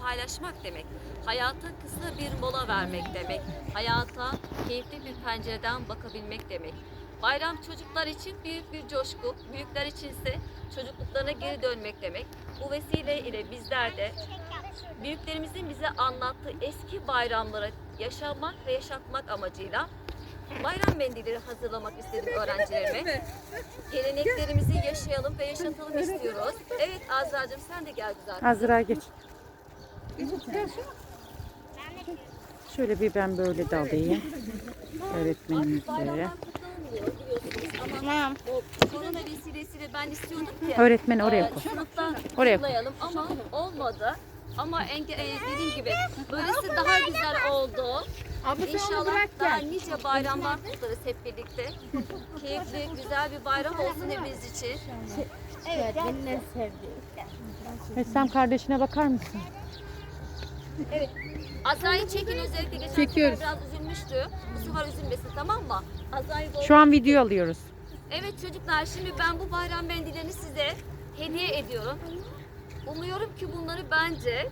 paylaşmak demek. Hayata kısa bir mola vermek demek. Hayata keyifli bir pencereden bakabilmek demek. Bayram çocuklar için büyük bir coşku, büyükler içinse çocukluklarına geri dönmek demek. Bu vesile ile bizler de büyüklerimizin bize anlattığı eski bayramları yaşamak ve yaşatmak amacıyla bayram mendilleri hazırlamak istedim öğrencilerime. Geleneklerimizi yaşayalım ve yaşatalım istiyoruz. Evet Azra'cığım sen de gel güzel. Azra geç. Şöyle bir ben böyle de alayım. Tamam. o korona vesilesiyle ben istiyordum ki Öğretmen oraya e, koy. Oraya koy. kutlayalım ama olmadı. Ama enge, e, dediğim gibi böylesi daha güzel oldu. Abi sen onu İnşallah bırak daha gel. nice bayramlar kutlarız hep birlikte. Keyifli, güzel bir bayram olsun hepimiz için. Evet. En sevdiğim. Esem kardeşine bakar mısın? Evet. Azra'yı çekin özellikle geçen Çekiyoruz. sefer biraz üzülmüştü. Bu sefer üzülmesin tamam mı? Azra'yı Şu an video alıyoruz. Evet çocuklar şimdi ben bu bayram mendillerini size hediye ediyorum. Umuyorum ki bunları bence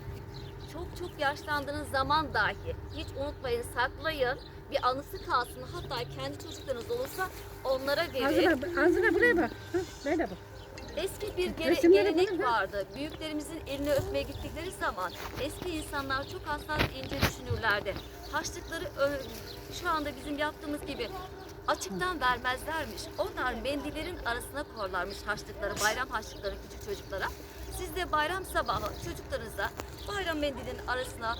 çok çok yaşlandığınız zaman dahi hiç unutmayın saklayın. Bir anısı kalsın hatta kendi çocuklarınız olursa onlara verin. Azra, Azra buraya bak. Hı, Böyle bak. Eski bir Resimleri gelenek vardı. Büyüklerimizin elini öpmeye gittikleri zaman eski insanlar çok hassas ince düşünürlerdi. Harçlıkları ö- şu anda bizim yaptığımız gibi açıktan vermezlermiş. Onlar mendillerin arasına korlarmış harçlıkları, bayram harçlıkları küçük çocuklara. Siz de bayram sabahı çocuklarınıza bayram mendilinin arasına